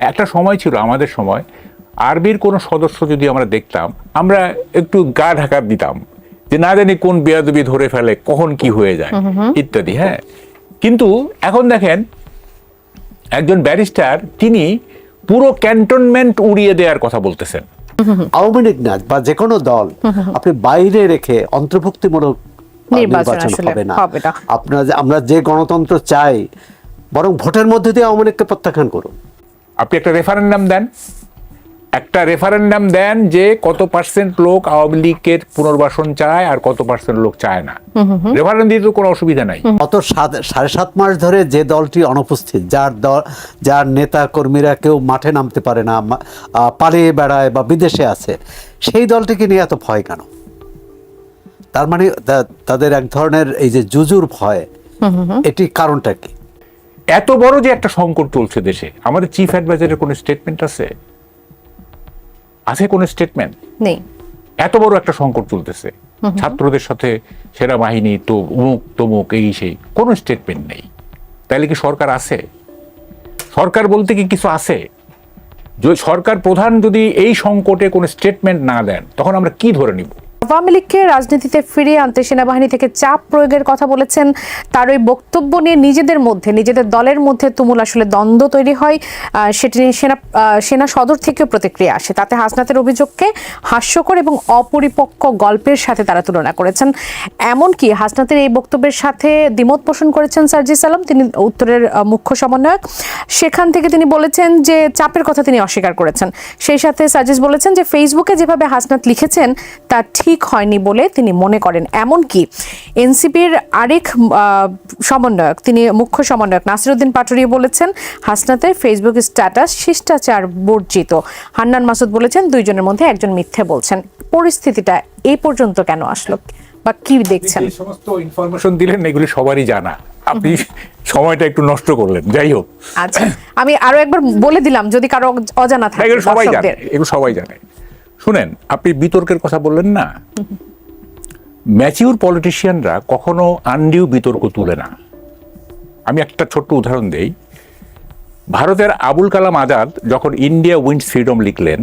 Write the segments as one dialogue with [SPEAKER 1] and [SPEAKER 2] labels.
[SPEAKER 1] একটা সময় ছিল আমাদের সময় আরবির কোনো সদস্য যদি আমরা দেখতাম আমরা একটু গা ঢাকা দিতাম যে না জানি কোন বেয়াদবি ধরে ফেলে কখন কি হয়ে যায় ইত্যাদি হ্যাঁ। কিন্তু এখন দেখেন একজন ব্যারিস্টার তিনি পুরো ক্যান্টনমেন্ট উড়িয়ে দেওয়ার কথা বলতেছেন।
[SPEAKER 2] আওয়ামী লীগ না বা যে কোনো দল আপনি বাইরে রেখে অন্তর্ভুক্তিমূলক
[SPEAKER 3] নির্বাচন
[SPEAKER 2] নির্বাচন হবে না।
[SPEAKER 3] হবে না।
[SPEAKER 2] আপনার আমরা যে গণতন্ত্র চাই বরং ভোটের মধ্যে দিয়ে আওয়ামী লীগকে প্রত্যাখ্যান করুন।
[SPEAKER 1] আপনি একটা রেফারেন্ডাম দেন। একটা রেফারেন্ডাম দেন যে কত পার্সেন্ট লোক আওয়ামী লীগের পুনর্বাসন চায় আর কত পার্সেন্ট লোক চায় না। রেফারেন্ডাম দিয়ে তো কোনো অসুবিধা নাই।
[SPEAKER 2] অত সাত- সাড়ে সাত মাস ধরে যে দলটি অনুপস্থিত যার দল যার নেতা কর্মীরা কেউ মাঠে নামতে পারে না আহ, পালিয়ে বেড়ায় বা বিদেশে আছে সেই দলটিকে নিয়ে এত ভয় কেন? তার মানে তাদের এক ধরনের এই যে জুজুর ভয় এটি কারণটা কি?
[SPEAKER 1] এত বড় যে একটা সংকট চলছে দেশে। আমাদের চিফ অ্যাডভাইজারের কোনো স্টেটমেন্ট আছে? আছে কোনো স্টেটমেন্ট
[SPEAKER 3] নেই।
[SPEAKER 1] এত বড় একটা সংকট চলতেছে। ছাত্রদের সাথে সেনাবাহিনী তো উমুক তমুক এই সেই কোনো স্টেটমেন্ট নেই। তাহলে কি সরকার আছে? সরকার বলতে কি কিছু আছে? যে সরকার প্রধান যদি এই সংকটে কোনো স্টেটমেন্ট না দেন তখন আমরা কি ধরে নিব?
[SPEAKER 3] আওয়ামী লীগকে রাজনীতিতে ফিরিয়ে আনতে সেনাবাহিনী থেকে চাপ প্রয়োগের কথা বলেছেন। তার ওই বক্তব্য নিয়ে নিজেদের মধ্যে, নিজেদের দলের মধ্যে তুমুল আসলে দ্বন্দ্ব তৈরি হয়। সেটি নিয়ে সেনা সেনা সদর থেকেও প্রতিক্রিয়া আসে। তাতে হাসনাতের অভিযোগকে হাস্যকর এবং অপরিপক্ক গল্পের সাথে তারা তুলনা করেছেন। এমনকি হাসনাতের এই বক্তব্যের সাথে দ্বিমত পোষণ করেছেন সার্জিস আলম তিনি উত্তরের মুখ্য সমন্বয়ক। সেখান থেকে তিনি বলেছেন যে চাপের কথা তিনি অস্বীকার করেছেন। সেই সাথে সার্জিস বলেছেন যে, ফেসবুকে যেভাবে হাসনাত লিখেছেন, তা ঠিক হয়নি বলে তিনি মনে করেন। এমনকি এনসিপির আরেক সমন্বয়ক তিনি মুখ্য সমন্বয়ক নাসিরুদ্দিন পাটুরি বলেছেন হাসনাতের ফেসবুক স্ট্যাটাস শিষ্টাচার বর্জিত। হান্নান মাসুদ বলেছেন দুইজনের মধ্যে একজন মিথ্যে বলছেন। পরিস্থিতিটা এই পর্যন্ত কেন আসলো? বা কি দেখছেন?
[SPEAKER 1] সমস্ত ইনফরমেশন দিলেন এগুলি সবারই জানা। আপনি সময়টা একটু নষ্ট করলেন যাই হোক।
[SPEAKER 3] আচ্ছা আমি আরও একবার বলে দিলাম যদি কারও অজানা থাকে
[SPEAKER 1] সবাই জানে এগুলো সবাই জানে। শুনেন, আপনি বিতর্কের কথা বললেন না? ম্যাচিউর পলিটিশিয়ানরা কখনো আনডিউ বিতর্ক তুলে না। আমি একটা ছোট্ট উদাহরণ দেই। ভারতের আবুল কালাম আজাদ যখন ইন্ডিয়া উইন্স ফ্রিডম লিখলেন,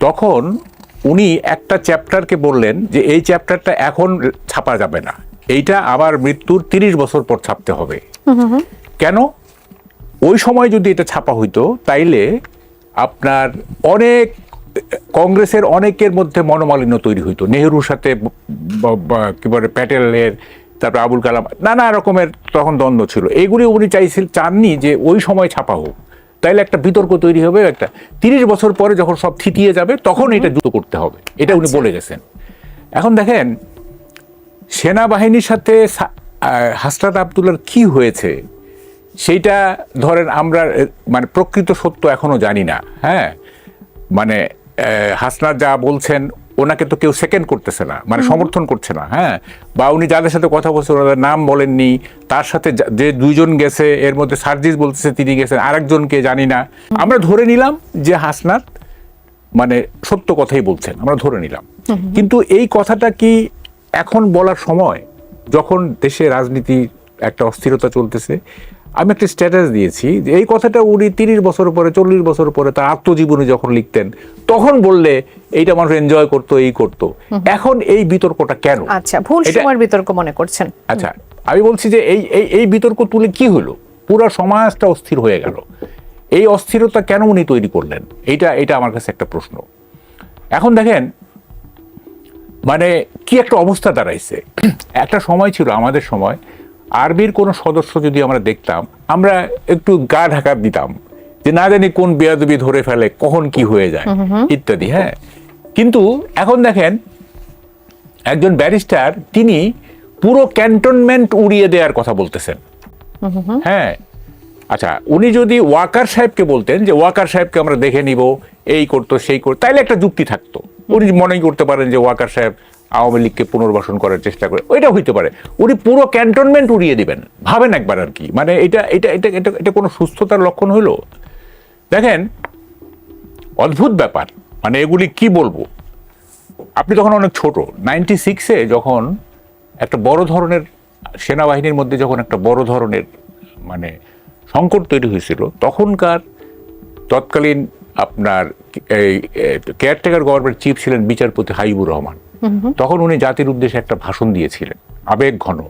[SPEAKER 1] তখন উনি একটা চ্যাপ্টারকে বললেন যে, এই চ্যাপ্টারটা এখন ছাপা যাবে না। এইটা আবার মৃত্যুর তিরিশ বছর পর ছাপতে হবে। কেন? ওই সময় যদি এটা ছাপা হইতো, তাইলে আপনার অনেক কংগ্রেসের অনেকের মধ্যে মনোমালিন্য তৈরি হইতো। নেহরুর সাথে কি বলে প্যাটেলের তারপর আবুল কালাম নানা রকমের তখন দ্বন্দ্ব ছিল। এগুলি উনি চাইছিল চাননি যে ওই সময় ছাপা হোক। তাইলে একটা বিতর্ক তৈরি হবে একটা তিরিশ বছর পরে যখন সব থিতিয়ে যাবে তখন এটা দ্রুত করতে হবে। এটা উনি বলে গেছেন। এখন দেখেন সেনাবাহিনীর সাথে হাসরাত আবদুল্লার কি হয়েছে সেইটা ধরেন আমরা মানে প্রকৃত সত্য এখনও জানি না। হ্যাঁ? মানে আহ, হাসনাত যা বলছেন ওনাকে তো কেউ সেকেন্ড করতেছে না মানে সমর্থন করছে না হ্যাঁ? বা উনি যাদের সাথে কথা বলছেন ওনাদের নাম বলেননি তার সাথে যে দুইজন গেছে এর মধ্যে সার্জিস বলতেছে তিনি গেছেন আরেকজনকে জানি না। আমরা ধরে নিলাম যে হাসনাত মানে সত্য কথাই বলছেন আমরা ধরে নিলাম। কিন্তু এই কথাটা কি এখন বলার সময় যখন দেশে রাজনীতি একটা অস্থিরতা চলতেছে আমি একটা স্ট্যাটাস দিয়েছি যে এই কথাটা উনি তিরিশ বছর পরে চল্লিশ বছর পরে তার আত্মজীবনী যখন লিখতেন তখন বললে এইটা মানুষ এনজয় করতো এই করতো। এখন এই বিতর্কটা কেন?
[SPEAKER 3] আচ্ছা ভুল সময়ের বিতর্ক মনে করছেন।
[SPEAKER 1] আচ্ছা আমি বলছি যে এই এই এই বিতর্ক তুলে কি হলো? পুরো সমাজটা অস্থির হয়ে গেল। এই অস্থিরতা কেন উনি তৈরি করলেন? এইটা এটা আমার কাছে একটা প্রশ্ন। এখন দেখেন মানে কি একটা অবস্থা দাঁড়াইছে। একটা সময় ছিল আমাদের সময় আরবির কোনো সদস্য যদি আমরা দেখতাম আমরা একটু গা ঢাকা দিতাম যে না জানি কোন বেয়াদবি ধরে ফেলে কখন কি হয়ে যায় ইত্যাদি হ্যাঁ। কিন্তু এখন দেখেন একজন ব্যারিস্টার তিনি পুরো ক্যান্টনমেন্ট উড়িয়ে দেওয়ার কথা বলতেছেন। হ্যাঁ। আচ্ছা উনি যদি ওয়াকার সাহেবকে বলতেন যে ওয়াকার সাহেবকে আমরা দেখে নিব এই করতো সেই করতো তাইলে একটা যুক্তি থাকতো। উনি মনেই করতে পারেন যে ওয়াকার সাহেব আওয়ামী লীগকে পুনর্বাসন করার চেষ্টা করে। ওইটা হইতে পারে। উনি পুরো ক্যান্টনমেন্ট উড়িয়ে দিবেন। ভাবেন একবার আর কি। মানে এটা এটা এটা এটা এটা কোনো সুস্থতার লক্ষণ হইল? দেখেন, অদ্ভুত ব্যাপার। মানে এগুলি কি বলব? আপনি তখন অনেক ছোট। নাইনটি সিক্সে যখন একটা বড় ধরনের সেনাবাহিনীর মধ্যে যখন একটা বড় ধরনের মানে সংকট তৈরি হয়েছিল, তখনকার তৎকালীন আপনার এই কেয়ারটেকার গভর্নমেন্ট চিফ ছিলেন বিচারপতি হাইবুর রহমান। তখন উনি জাতির উদ্দেশ্যে একটা ভাষণ দিয়েছিলেন আবেগ ঘন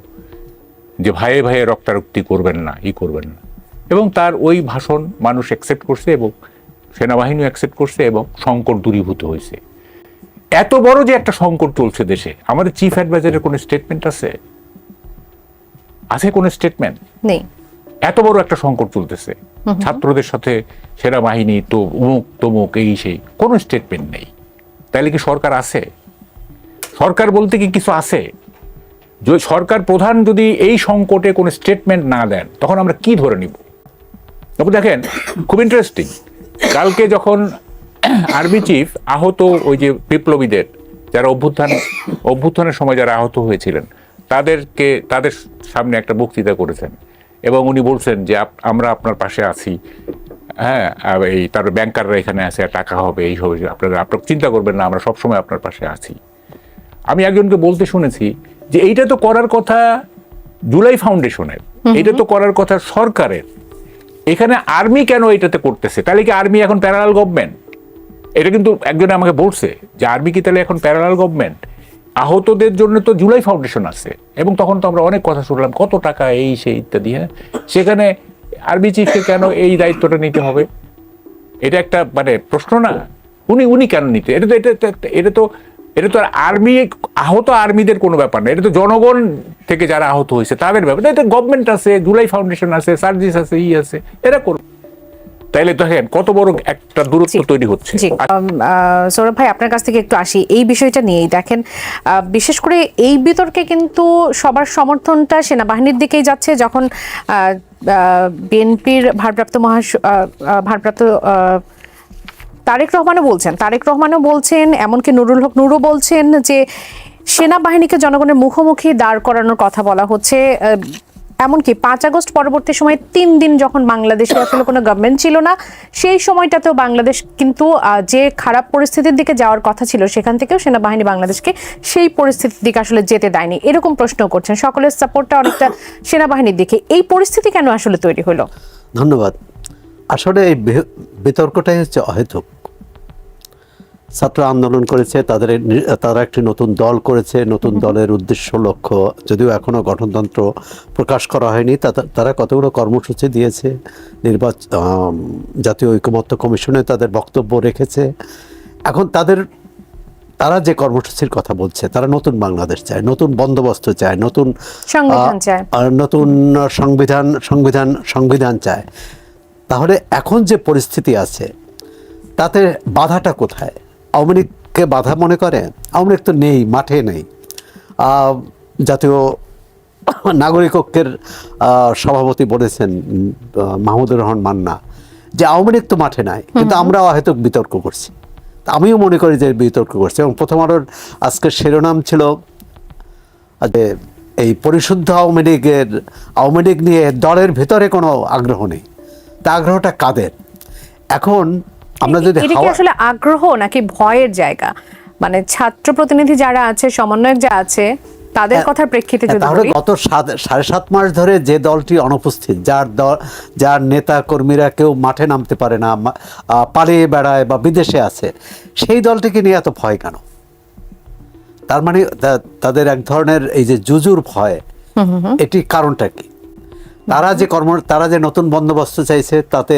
[SPEAKER 1] যে ভাইয়ে ভাইয়ে রক্তারক্তি করবেন না ই করবেন না। এবং তার ওই ভাষণ মানুষ অ্যাকসেপ্ট করছে এবং সেনাবাহিনীও অ্যাকসেপ্ট করছে এবং সংকট দূরীভূত হয়েছে। এত বড় যে একটা সংকট চলছে দেশে আমাদের চিফ অ্যাডভাইজারের কোনো স্টেটমেন্ট আছে? আছে কোনো স্টেটমেন্ট
[SPEAKER 3] নেই।
[SPEAKER 1] এত বড় একটা সংকট চলতেছে। ছাত্রদের সাথে সেনাবাহিনী তো উমুক তমুক এই সেই কোনো স্টেটমেন্ট নেই। তাহলে কি সরকার আছে? সরকার বলতে কি কিছু আছে? সরকার প্রধান যদি এই সংকটে কোনো স্টেটমেন্ট না দেন, তখন আমরা কি ধরে নিব? তবে দেখেন, খুব ইন্টারেস্টিং কালকে যখন আর্মি চিফ আহত ওই যে বিপ্লবীদের, যারা অভ্যুত্থান, অভ্যুত্থানের সময় যারা আহত হয়েছিলেন, তাদেরকে, তাদের সামনে একটা বক্তৃতা করেছেন। এবং উনি বলছেন যে আমরা আপনার পাশে আছি। হ্যাঁ এই তার ব্যাংকাররা এখানে আছে, টাকা হবে, এই হবে, আপনারা, আপনার চিন্তা করবেন না, আমরা সবসময় আপনার পাশে আছি। আমি একজনকে বলতে শুনেছি যে এইটা তো করার কথা জুলাই ফাউন্ডেশনের এটা তো করার কথা সরকারের। এখানে আর্মি কেন এটাতে করতেছে? তাহলে কি আর্মি এখন প্যারালাল গভর্নমেন্ট এটা কিন্তু একজনে আমাকে বলছে যে আর্মি কি তাহলে এখন প্যারালাল গভর্নমেন্ট আহতদের জন্য তো জুলাই ফাউন্ডেশন আছে এবং তখন তো আমরা অনেক কথা শুনলাম কত টাকা এই সেই ইত্যাদি হ্যাঁ? সেখানে আর্মি চিফকে কেন এই দায়িত্বটা নিতে হবে? এটা একটা মানে প্রশ্ন না? উনি উনি কেন নিতে? এটা তো এটা এটা তো এটা তো আর আর্মি আহত আর্মিদের কোনো ব্যাপার না। এটা তো জনগণ থেকে যারা আহত হয়েছে তাদের ব্যাপার। এটা গভর্নমেন্ট আছে জুলাই ফাউন্ডেশন আছে সার্জিস আছে ই আছে এরা করবে তাইলে দেখেন কত বড় একটা দূরত্ব তৈরি হচ্ছে।
[SPEAKER 3] সৌরভ ভাই আপনার কাছ থেকে একটু আসি। এই বিষয়টা নিয়েই দেখেন আহ, বিশেষ করে এই বিতর্কে কিন্তু সবার সমর্থনটা সেনাবাহিনীর দিকেই যাচ্ছে। যখন বিএনপির ভারপ্রাপ্ত মহাস ভারপ্রাপ্ত তারেক রহমানও বলছেন, তারেক রহমানও বলছেন, এমনকি নুরুল হক নুরও বলছেন যে সেনাবাহিনীকে জনগণের মুখোমুখি দাঁড় করানোর কথা বলা হচ্ছে। এমনকি পাঁচ আগস্ট পরবর্তী সময়ে তিন দিন যখন বাংলাদেশে আসলে কোনো গভর্নমেন্ট ছিল না, সেই সময়টাতেও বাংলাদেশ কিন্তু যে খারাপ পরিস্থিতির দিকে যাওয়ার কথা ছিল সেখান থেকেও সেনাবাহিনী বাংলাদেশকে সেই পরিস্থিতির দিকে আসলে যেতে দেয়নি। এরকম প্রশ্ন করছেন। সকলের সাপোর্টটা অনেকটা সেনাবাহিনীর দিকে। এই পরিস্থিতি কেন আসলে তৈরি হলো?
[SPEAKER 2] ধন্যবাদ। আসলে এই বিতর্কটাই হচ্ছে অহেতুক। ছাত্র আন্দোলন করেছে তাদের তারা একটি নতুন দল করেছে নতুন দলের উদ্দেশ্য লক্ষ্য। যদিও এখনও গঠনতন্ত্র প্রকাশ করা হয়নি তারা কতগুলো কর্মসূচি দিয়েছে নির্বাচন জাতীয় ঐকমত্য কমিশনে তাদের বক্তব্য রেখেছে। এখন তাদের তারা যে কর্মসূচির কথা বলছে তারা নতুন বাংলাদেশ চায় নতুন বন্দোবস্ত চায় নতুন নতুন সংবিধান সংবিধান সংবিধান চায়। তাহলে এখন যে পরিস্থিতি আছে তাতে বাধাটা কোথায়? আওয়ামী লীগকে বাধা মনে করে? আওয়ামী লীগ তো নেই মাঠে নেই। জাতীয় নাগরিক ঐক্যের সভাপতি বলেছেন মাহমুদুর রহমান মান্না যে আওয়ামী লীগ তো মাঠে নাই কিন্তু আমরা হয়তো বিতর্ক করছি। তা আমিও মনে করি যে বিতর্ক করছি। এবং প্রথম আলোর আজকের শিরোনাম ছিল যে এই পরিশুদ্ধ আওয়ামী লীগের আওয়ামী লীগ নিয়ে দলের ভিতরে কোনো আগ্রহ নেই। তা আগ্রহটা কাদের? এখন আমরা যদি
[SPEAKER 3] এটা কি আসলে আগ্রহ নাকি ভয়ের জায়গা? মানে ছাত্র প্রতিনিধি যারা আছে সমন্বয়ক যা আছে তাদের কথার প্রেক্ষিতে যদি
[SPEAKER 2] হ্যাঁ, তাহলে গত সাড়ে সাত মাস ধরে যে দলটি অনুপস্থিত যার দল যার নেতা কর্মীরা কেউ মাঠে নামতে পারে না পালিয়ে বেড়ায় বা বিদেশে আছে সেই দলটিকে নিয়ে এত ভয় কেন? তার মানে তাদের এক ধরনের এই যে জুজুর ভয় এটি কারণটা কি? তারা যে কর্ম তারা যে নতুন বন্দোবস্ত চাইছে তাতে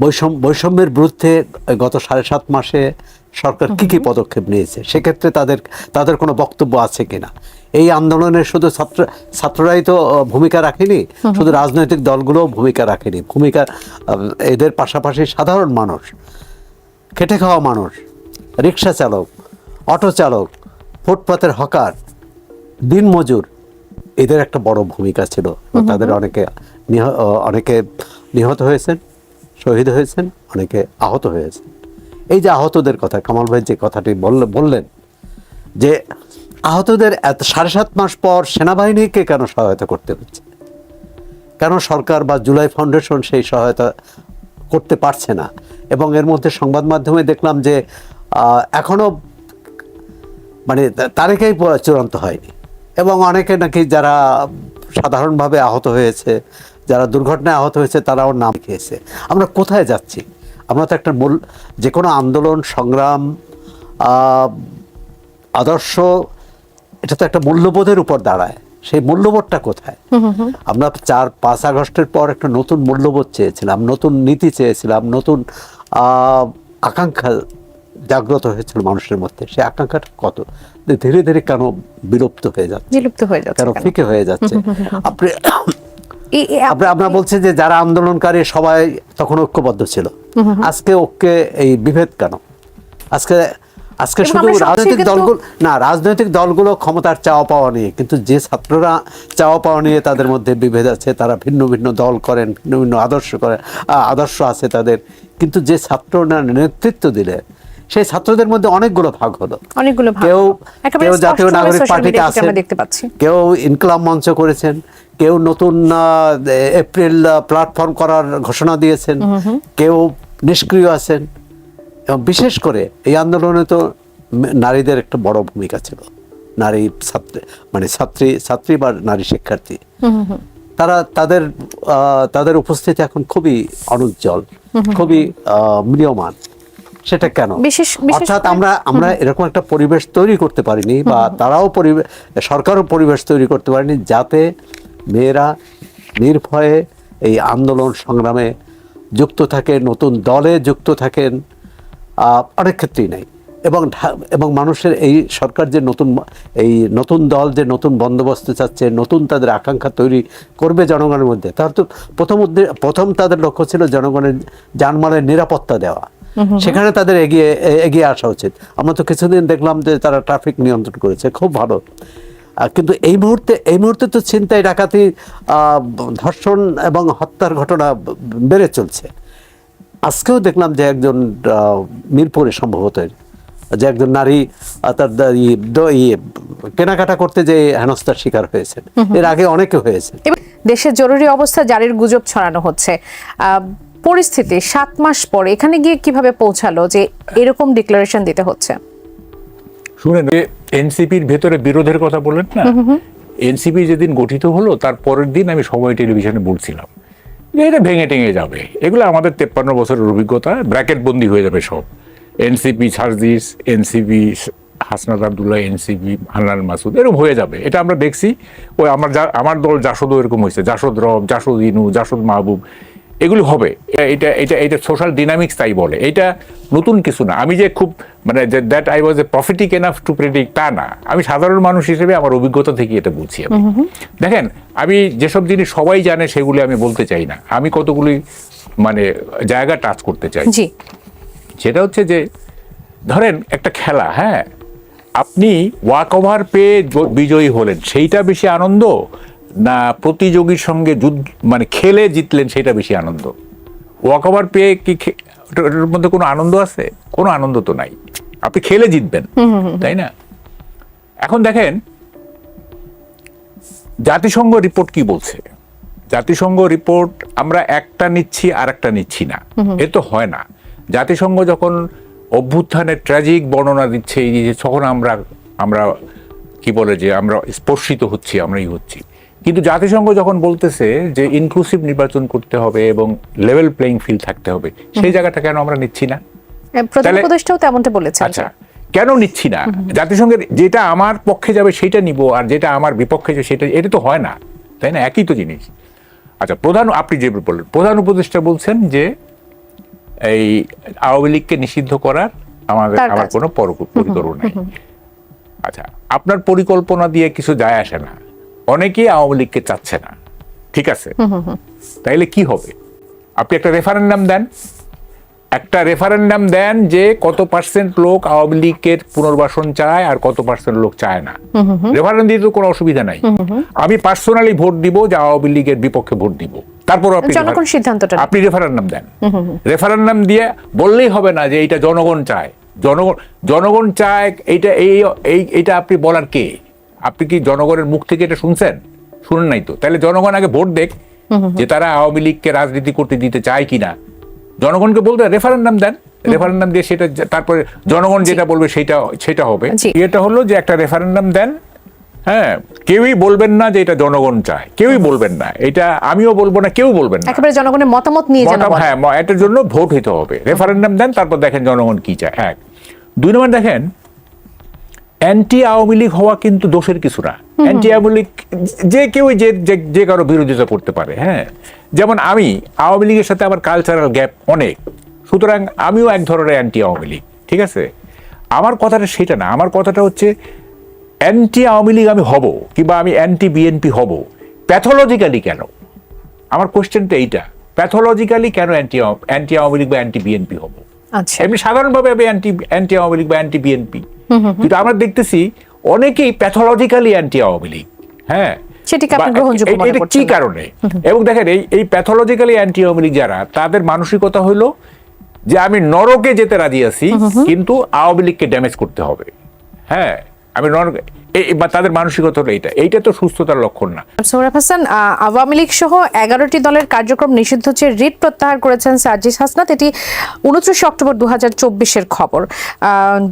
[SPEAKER 2] বৈষম্য বৈষম্যের বিরুদ্ধে গত সাড়ে সাত মাসে সরকার কি কি পদক্ষেপ নিয়েছে? সেক্ষেত্রে তাদের তাদের কোনো বক্তব্য আছে কিনা? এই আন্দোলনে শুধু ছাত্র ছাত্ররাই তো ভূমিকা রাখেনি শুধু রাজনৈতিক দলগুলোও ভূমিকা রাখেনি। ভূমিকা এদের পাশাপাশি সাধারণ মানুষ খেটে খাওয়া মানুষ রিক্সা চালক অটো চালক ফুটপাতের হকার দিনমজুর এদের একটা বড় ভূমিকা ছিল। তাদের অনেকে নিহ- অনেকে নিহত হয়েছেন। শহীদ হয়েছেন অনেকে আহত হয়েছেন। এই যে আহতদের কথা কামাল ভাই যে কথাটি বললে- বললেন যে আহতদের এত সাড়ে সাত মাস পর সেনাবাহিনীকে কেন সহায়তা করতে হচ্ছে? কেন সরকার বা জুলাই ফাউন্ডেশন সেই সহায়তা করতে পারছে না? এবং এর মধ্যে সংবাদ মাধ্যমে দেখলাম যে আহ, এখনও মানে তারিখেই চূড়ান্ত হয়নি। এবং অনেকে নাকি যারা সাধারণভাবে আহত হয়েছে যারা দুর্ঘটনায় আহত হয়েছে তারাও নাম খেয়েছে আমরা কোথায় যাচ্ছি? আমরা তো একটা মূল যে কোনো আন্দোলন সংগ্রাম আদর্শ এটা তো একটা মূল্যবোধের উপর দাঁড়ায়। সেই মূল্যবোধটা কোথায়? আমরা চার পাঁচ আগস্টের পর একটা নতুন মূল্যবোধ চেয়েছিলাম নতুন নীতি চেয়েছিলাম নতুন আকাঙ্ক্ষা জাগ্রত হয়েছিল মানুষের মধ্যে। সেই আকাঙ্ক্ষাটা কত? ধীরে ধীরে কেন বিলুপ্ত হয়ে যাচ্ছে?
[SPEAKER 3] বিলুপ্ত হয়ে যাচ্ছে
[SPEAKER 2] কেন? ফিকে হয়ে যাচ্ছে? আপনি
[SPEAKER 3] এই- এই
[SPEAKER 2] আমরা আমরা বলছি যে যারা আন্দোলনকারী সবাই তখন ঐক্যবদ্ধ ছিল। আজকে ঐক্যে এই বিভেদ কেন? আজকে আজকে শুধু রাজনৈতিক দলগুলো না রাজনৈতিক দলগুলো ক্ষমতার চাওয়া পাওয়া নিয়ে কিন্তু যে ছাত্ররা চাওয়া পাওয়া নিয়ে তাদের মধ্যে বিভেদ আছে তারা ভিন্ন ভিন্ন দল করেন ভিন্ন ভিন্ন আদর্শ করেন আদর্শ আছে তাদের। কিন্তু যে ছাত্ররা নেতৃত্ব দিলে সেই ছাত্রদের মধ্যে অনেকগুলো ভাগ হলো।
[SPEAKER 3] অনেকগুলো
[SPEAKER 2] কেউ কেউ জাতীয় নাগরিক পার্টিতে আছেন
[SPEAKER 3] পাচ্ছি।
[SPEAKER 2] কেউ ইনকলাম মঞ্চ করেছেন কেউ নতুন এপ্রিল প্ল্যাটফর্ম করার ঘোষণা দিয়েছেন কেউ নিষ্ক্রিয় আছেন। এবং বিশেষ করে এই আন্দোলনে তো নারীদের একটা বড় ভূমিকা ছিল। নারী ছাত্রী মানে ছাত্রী ছাত্রী বা নারী শিক্ষার্থী। তারা তাদের তাদের উপস্থিতি এখন খুবই অনুজ্জ্বল খুবই আহ, ম্রিয়মান। সেটা কেন? অর্থাৎ আমরা আমরা এরকম একটা পরিবেশ তৈরি করতে পারিনি বা তারাও পরিবেশ সরকারও পরিবেশ তৈরি করতে পারেনি যাতে মেয়েরা নির্ভয়ে এই আন্দোলন সংগ্রামে যুক্ত থাকে নতুন দলে যুক্ত থাকেন অনেক ক্ষেত্রেই নাই। এবং এবং মানুষের এই সরকার যে নতুন এই নতুন দল যে নতুন বন্দোবস্ত চাচ্ছে নতুন তাদের আকাঙ্ক্ষা তৈরি করবে জনগণের মধ্যে তার তো প্রথম প্রথম তাদের লক্ষ্য ছিল জনগণের জানমালের নিরাপত্তা দেওয়া। সেখানে তাদের এগিয়ে এগিয়ে আসা উচিত। আমরা তো কিছুদিন দেখলাম যে তারা ট্রাফিক নিয়ন্ত্রণ করেছে খুব ভালো। কিন্তু এই মুহূর্তে এই মুহূর্তে তো ছিনতাই ডাকাতি আহ, ধর্ষণ এবং হত্যার ঘটনা বেড়ে চলছে। আজকেও দেখলাম যে একজন আহ, মিরপুরে সম্ভবত যে একজন নারী আহ, তার কেনাকাটা করতে যে হেনস্থার শিকার হয়েছে এর আগে অনেকে হয়েছে।
[SPEAKER 3] দেশের জরুরি অবস্থা জারির গুজব ছড়ানো হচ্ছে। আহ, পরিস্থিতি সাত মাস পরে এখানে গিয়ে কীভাবে পৌঁছালো যে এরকম ডিক্লারেশন দিতে হচ্ছে?
[SPEAKER 1] শুনেন এনসিপির ভেতরে বিরোধের কথা বললেন না? এনসিপি যেদিন গঠিত হলো তার পরের দিন আমি সময় টেলিভিশনে বলছিলাম যে এটা ভেঙে টেঙে যাবে। এগুলো আমাদের তেপ্পান্ন বছরের অভিজ্ঞতা ব্র্যাকেট বন্দি হয়ে যাবে সব। NCP Sarjis NCP Hasnat Abdullah NCP Hannan Masud এরকম হয়ে যাবে। এটা আমরা দেখছি। ওই আমার আমার দল জাসদও এরকম হয়েছে। জাসদ রব জাসদ ইনু জাসদ মাহবুব এগুলি হবে। এটা এটা এটা সোশ্যাল ডিনামিক্স তাই বলে। এটা নতুন কিছু না। আমি যে খুব মানে that I was a prophetic enough to predict তা না। আমি সাধারণ মানুষ হিসেবে আমার অভিজ্ঞতা থেকে এটা বুঝি আমি। দেখেন আমি যেসব জিনিস সবাই জানে সেগুলি আমি বলতে চাই না। আমি কতগুলি মানে জায়গা টাচ করতে চাই। সেটা হচ্ছে যে ধরেন একটা খেলা হ্যাঁ? আপনি ওয়াক ওভার পেয়ে বিজয়ী হলেন। সেইটা বেশি আনন্দ? না প্রতিযোগীর সঙ্গে যুদ্ধ মানে খেলে জিতলেন সেটা বেশি আনন্দ। ওয়াক ওভার পেয়ে কি ওটার মধ্যে কোনো আনন্দ আছে? কোনো আনন্দ তো নাই। আপনি খেলে জিতবেন তাই না? এখন দেখেন জাতিসংঘ রিপোর্ট কি বলছে? জাতিসংঘ রিপোর্ট আমরা একটা নিচ্ছি আর একটা নিচ্ছি না। এ তো হয় না। জাতিসংঘ যখন অভ্যুত্থানের ট্র্যাজিক বর্ণনা দিচ্ছে এই যে তখন আমরা আমরা কি বলে যে আমরা স্পর্শিত হচ্ছি আমরাই হচ্ছি। কিন্তু জাতিসংঘ যখন বলতেছে যে ইনক্লুসিভ নির্বাচন করতে হবে এবং লেভেল প্লেইং ফিল্ড থাকতে হবে সেই জায়গাটা কেন আমরা নিচ্ছি না?
[SPEAKER 3] প্রধান উপদেষ্টাও তেমনটা বলেছেন।
[SPEAKER 1] আচ্ছা কেন নিচ্ছি না? জাতিসংঘের যেটা আমার পক্ষে যাবে সেটা নিব আর যেটা আমার বিপক্ষে যাবে সেটা এটা তো হয় না তাই না? একই তো জিনিস। আচ্ছা প্রধান আপনি যে বললেন প্রধান উপদেষ্টা বলছেন যে এই আওয়ামী লীগকে নিষিদ্ধ করার আমাদের আমার কোনো পর- পরিকল্পনা নেই। আচ্ছা আপনার পরিকল্পনা দিয়ে কিছু যায় আসে না। অনেকেই আওয়ামী লীগকে চাচ্ছে না। ঠিক আছে? তাইলে কি হবে? আপনি একটা রেফারেন্ডাম দেন। একটা রেফারেন্ডাম দেন যে কত পার্সেন্ট লোক আওয়ামী লীগের পুনর্বাসন চায় আর কত পার্সেন্ট লোক চায় না। রেফারেন্ডাম দিয়ে তো কোনো অসুবিধা নাই। আমি পার্সোনালি ভোট দিব যে আওয়ামী লীগের বিপক্ষে ভোট দিব। তারপর আপনি
[SPEAKER 3] জনগণ সিদ্ধান্তটা।
[SPEAKER 1] আপনি রেফারেন্ডাম দেন। রেফারেন্ডাম দিয়ে বললেই হবে না যে এইটা জনগণ চায়। জনগণ জনগণ চায় এইটা এই এই এইটা আপনি বলার কে? আপনি কি জনগণের মুখ থেকে এটা শুনছেন? শুনেন নাই তো। তাহলে জনগণ আগে ভোট দেখ যে তারা আওয়ামী লীগকে রাজনীতি করতে দিতে চায় কিনা। জনগণকে বলতে রেফারেন্ডাম দেন। রেফারেন্ডাম দিয়ে সেটা তারপরে জনগণ যেটা বলবে সেটা সেটা হবে। এটা হলো যে একটা রেফারেন্ডাম দেন। হ্যাঁ কেউই বলবেন না যে এটা জনগণ চায়। কেউই বলবেন না। এটা আমিও বলব না কেউ বলবেন না।
[SPEAKER 3] একেবারে জনগণের মতামত নিয়ে।
[SPEAKER 1] হ্যাঁ এটার জন্য ভোট হইতে হবে। রেফারেন্ডাম দেন তারপর দেখেন জনগণ কি চায়। এক। দুই নম্বর দেখেন অ্যান্টি আওয়ামী লীগ হওয়া কিন্তু দোষের কিছু না। অ্যান্টি আওয়ামী লীগ যে কেউ যে যে- কারও বিরোধিতা করতে পারে হ্যাঁ? যেমন আমি আওয়ামী লীগের সাথে আমার কালচারাল গ্যাপ অনেক। সুতরাং আমিও এক ধরনের অ্যান্টি আওয়ামী লীগ ঠিক আছে? আমার কথাটা সেটা না আমার কথাটা হচ্ছে অ্যান্টি আওয়ামী লীগ আমি হব কিংবা আমি অ্যান্টি বিএনপি হব। প্যাথোলজিক্যালি কেন? আমার কোশ্চেনটা এইটা প্যাথোলজিক্যালি কেন অ্যান্টি অ্যান্টি আওয়ামী লীগ বা অ্যান্টি বিএনপি হব?
[SPEAKER 3] আচ্ছা।
[SPEAKER 1] এমনি সাধারণভাবে আমি অ্যান্টি অ্যান্টি আওয়ামী লীগ বা অ্যান্টি বিএনপি কিন্তু আমরা দেখতেছি অনেকেই প্যাথোলজিক্যালি অ্যান্টি আওয়ামী লীগ হ্যাঁ? কি কারণে? এবং দেখেন এই এই প্যাথোলজিক্যালি অ্যান্টি আওয়ামী লীগ যারা তাদের মানসিকতা হলো যে আমি নরকে যেতে রাজি আছি কিন্তু আওয়ামী লীগকে ড্যামেজ করতে হবে। হ্যাঁ? আমি নরক বা তাদের মানসিকতা এইটা। এইটা তো সুস্থতার লক্ষণ না।
[SPEAKER 3] সৌরভ হাসান আওয়ামী লীগ সহ এগারোটি দলের কার্যক্রম নিষিদ্ধ চেয়ে রিট প্রত্যাহার করেছেন সার্জিস হাসনাত। এটি উনত্রিশে অক্টোবর দু হাজার চব্বিশের খবর।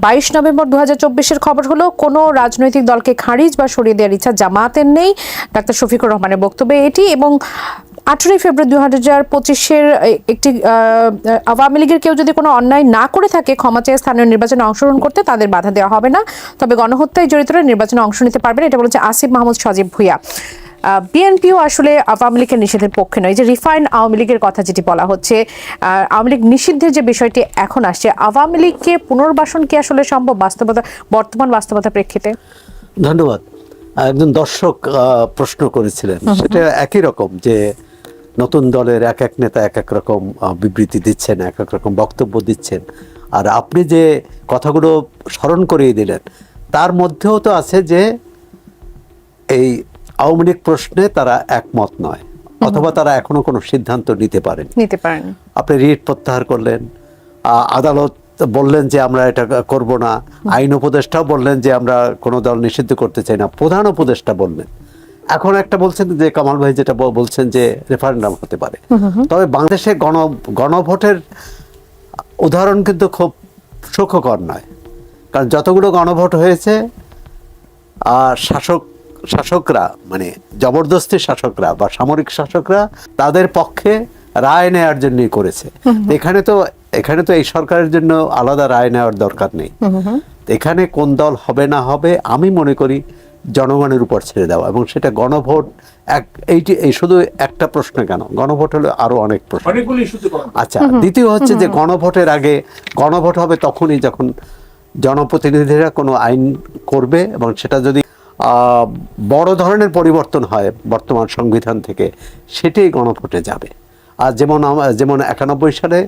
[SPEAKER 3] বাইশ নভেম্বর দু হাজার চব্বিশের খবর হলো, কোনো রাজনৈতিক দলকে খারিজ বা সরিয়ে দেওয়ার ইচ্ছা জামায়াতের নেই। ডাক্তার শফিকুর রহমানের বক্তব্যে এটি এবং আঠেরোই ফেব্রুয়ারি দুই হাজার পঁচিশের একটি আওয়ামী লীগের কেউ যদি কোনো অন্যায় না করে থাকে ক্ষমা চেয়ে স্থানীয় নির্বাচনে অংশগ্রহণ করতে তাদের বাধা দেওয়া হবে না। তবে গণহত্যায় জড়িতরা নির্বাচনে অংশ নিতে পারবেন এটা বলেছে আসিফ মাহমুদ সজীব ভুইয়া। বিএনপিও আসলে আওয়ামী লীগের নিষেধের পক্ষে নয়। যে রিফাইন আওয়ামী লীগের কথা যেটি বলা হচ্ছে আওয়ামী লীগ নিষিদ্ধের যে বিষয়টি এখন আসছে আওয়ামী লীগকে পুনর্বাসন কি আসলে সম্ভব বাস্তবতা বর্তমান বাস্তবতার প্রেক্ষিতে?
[SPEAKER 2] ধন্যবাদ। একজন দর্শক প্রশ্ন করেছিলেন। সেটা একই রকম যে নতুন দলের এক এক নেতা এক এক রকম বিবৃতি দিচ্ছেন এক এক রকম বক্তব্য দিচ্ছেন। আর আপনি যে কথাগুলো স্মরণ করিয়ে দিলেন তার মধ্যেও তো আছে যে এই আওয়ামী লীগ প্রশ্নে তারা একমত নয় অথবা তারা এখনও কোনো সিদ্ধান্ত নিতে পারেন।
[SPEAKER 3] নিতে পারেন।
[SPEAKER 2] আপনি রিট প্রত্যাহার করলেন আহ, আদালত বললেন যে আমরা এটা করব না আইন উপদেষ্টাও বললেন যে আমরা কোনো দল নিষিদ্ধ করতে চাই না প্রধান উপদেষ্টা বললেন। এখন একটা বলছেন যে কামাল ভাই যেটা বলছেন যে রেফারেন্ডাম হতে পারে। তবে বাংলাদেশে গণ গণভোটের উদাহরণ কিন্তু খুব সুখকর নয়। কারণ যতগুলো গণভোট হয়েছে আর শাসক শাসকরা মানে জবরদস্তি শাসকরা বা সামরিক শাসকরা তাদের পক্ষে রায় নেওয়ার জন্যই করেছে। এখানে তো এখানে তো এই সরকারের জন্য আলাদা রায় নেওয়ার দরকার নেই। এখানে কোন দল হবে না হবে আমি মনে করি জনগণের উপর ছেড়ে দেওয়া এবং সেটা গণভোট এক এইটি এই শুধু একটা প্রশ্ন কেন? গণভোট হলে আরও অনেক প্রশ্ন। আচ্ছা দ্বিতীয় হচ্ছে যে গণভোটের আগে গণভোট হবে তখনই যখন জনপ্রতিনিধিরা কোনো আইন করবে এবং সেটা যদি বড় ধরনের পরিবর্তন হয় বর্তমান সংবিধান থেকে সেটাই গণভোটে যাবে। আর যেমন যেমন একানব্বই সালে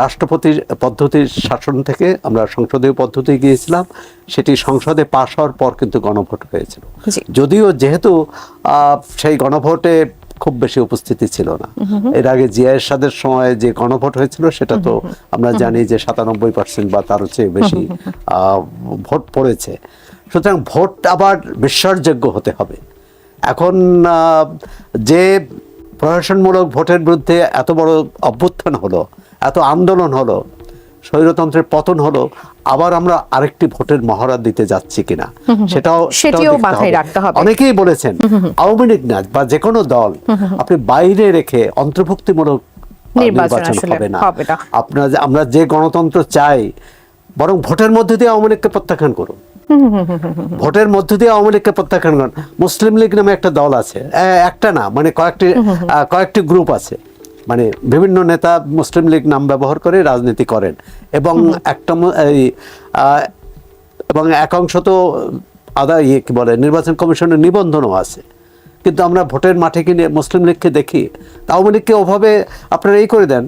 [SPEAKER 2] রাষ্ট্রপতির পদ্ধতির শাসন থেকে আমরা সংসদীয় পদ্ধতি গিয়েছিলাম সেটি সংসদে পাশ হওয়ার পর কিন্তু গণভোট হয়েছিল। যদিও যেহেতু সেই গণভোটে খুব বেশি উপস্থিতি ছিল না। এর আগে জিয়া এরশাদের সময় যে গণভোট হয়েছিল সেটা তো আমরা জানি যে সাতানব্বই পার্সেন্ট বা তার চেয়ে বেশি ভোট পড়েছে। সুতরাং ভোট আবার বিশ্বাসযোগ্য হতে হবে। এখন যে প্রশাসনমূলক ভোটের বিরুদ্ধে এত বড় অভ্যুত্থান হলো এত আন্দোলন হলো স্বৈরতন্ত্রের পতন হলো আবার আমরা আরেকটি ভোটের মহড়া দিতে যাচ্ছি কিনা সেটাও সেটাও
[SPEAKER 3] মাথায় রাখতে হবে।
[SPEAKER 2] অনেকেই বলেছেন আওয়ামী লীগ না বা যে কোনো দল আপনি বাইরে রেখে অন্তর্ভুক্তিমূলক
[SPEAKER 3] নির্বাচন
[SPEAKER 2] হবে না। আপনার যে- আমরা যে গণতন্ত্র চাই বরং ভোটের মধ্যে দিয়ে আওয়ামী লীগকে প্রত্যাখ্যান করুন। ভোটের মধ্য দিয়ে আওয়ামী লীগকে প্রত্যাখ্যান করুন। মুসলিম লীগ নামে একটা দল আছে একটা না মানে কয়েকটি কয়েকটি গ্রুপ আছে। মানে বিভিন্ন নেতা মুসলিম লীগ নাম ব্যবহার করে রাজনীতি করেন। এবং একটা এই এবং একাংশ তো আদা ইয়ে কী বলে নির্বাচন কমিশনের নিবন্ধনও আছে। কিন্তু আমরা ভোটের মাঠে কিনে মুসলিম লীগকে দেখি? তাও আওয়ামী লীগকে ওভাবে আপনারা এই করে দেন।